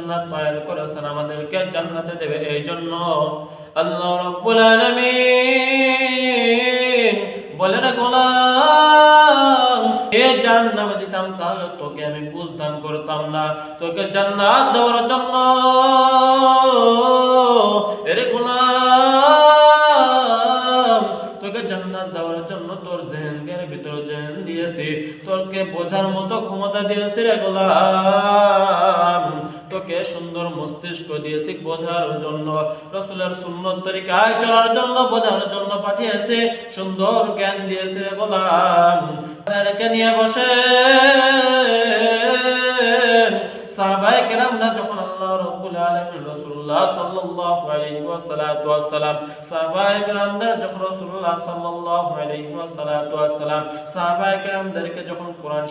জান্নাত করেছেন, আমাদেরকে জান্নাতে দেবে। এই জন্য আল্লাহ রাব্বুল আলামিন গোলাম এ জান্নাত দিতাম, তাহলে তোকে আমি বুঝদান করতাম না। তোকে জান্নাত দেওয়ার জন্য এরে গোলাম, তোকে জান্নাত দেওয়ার জন্য তোর জেহেনের ভিতর জেহেন দিয়েছি। তোকে বোঝার মতো ক্ষমতা দিয়েছি রে গোলাম। তোকে সুন্দর মস্তিষ্ক দিয়েছে বোঝার জন্য, রসুলের সুন্নত তরিকায় চলার জন্য, বোঝার জন্য পাঠিয়েছে, সুন্দর জ্ঞান দিয়েছে গোলাম। নিয়ে বসে কোরআন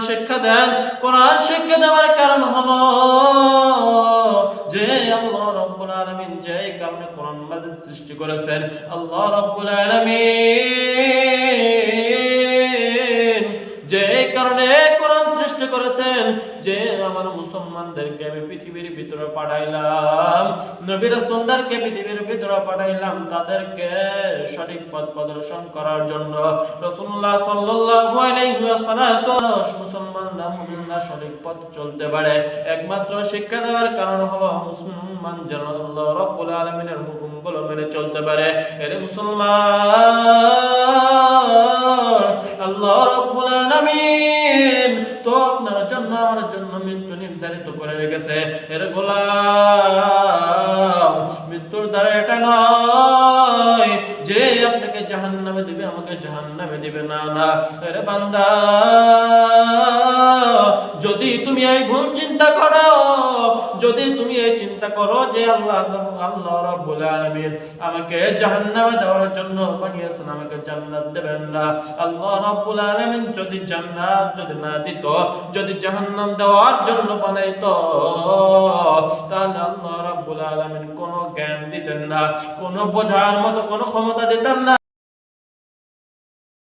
শিক্ষা দেন কোরআন শিক্ষা দেওয়ার কারণ হলো যে আল্লাহ রাব্বুল আলামিন যে কারণে কোরআন মাজিদ সৃষ্টি করেছেন, আল্লাহ রাব্বুল আলামিন যে কারণে কোরআন করেছেন যে, আমার মুসলমানদেরকে আমি পৃথিবীর ভিতরে পাঠাইলাম নবী রাসূলদেরকে পৃথিবীর ভিতরে পাঠাইলাম তাদেরকে সঠিক পথ প্রদর্শন করার জন্য। ওয়াসাল্লাম মুসলমানরা সঠিক পথ চলতে পারে। একমাত্র শিক্ষা দেওয়ার কারণ হলো মুসলমান যেন আল্লাহ রাব্বুল আলামিনের হুকুমগুলো মেনে চলতে পারে। এর মুসলমান! আমার জন্য মৃত্যু নির্ধারিত করে রেখেছে। এর গোলাম, মৃত্যুর দ্বারা এটা নয় যে আপনাকে জাহান নামে দিবে, আমাকে জাহান নামে দিবে। না না। এর বান্দা, যদি তুমি এই ভুল চিন্তা করো যদি তুমি এই চিন্তা করো যে আল্লাহ আল্লাহ রাব্বুল আলামিন আমাকে জাহান্নামে দেওয়ার জন্য বানিয়েছেন, আমাকে জান্নাত দেবেন না। আল্লাহ রাব্বুল আলামিন যদি জান্নাত যদি না দিত, যদি জাহান্নাম দেওয়ার জন্য বানাইতো, তাহলে আল্লাহ রাব্বুল আলামিন কোনো জ্ঞান দিতেন না, কোনো বোঝার মতো কোনো ক্ষমতা দিতেন না।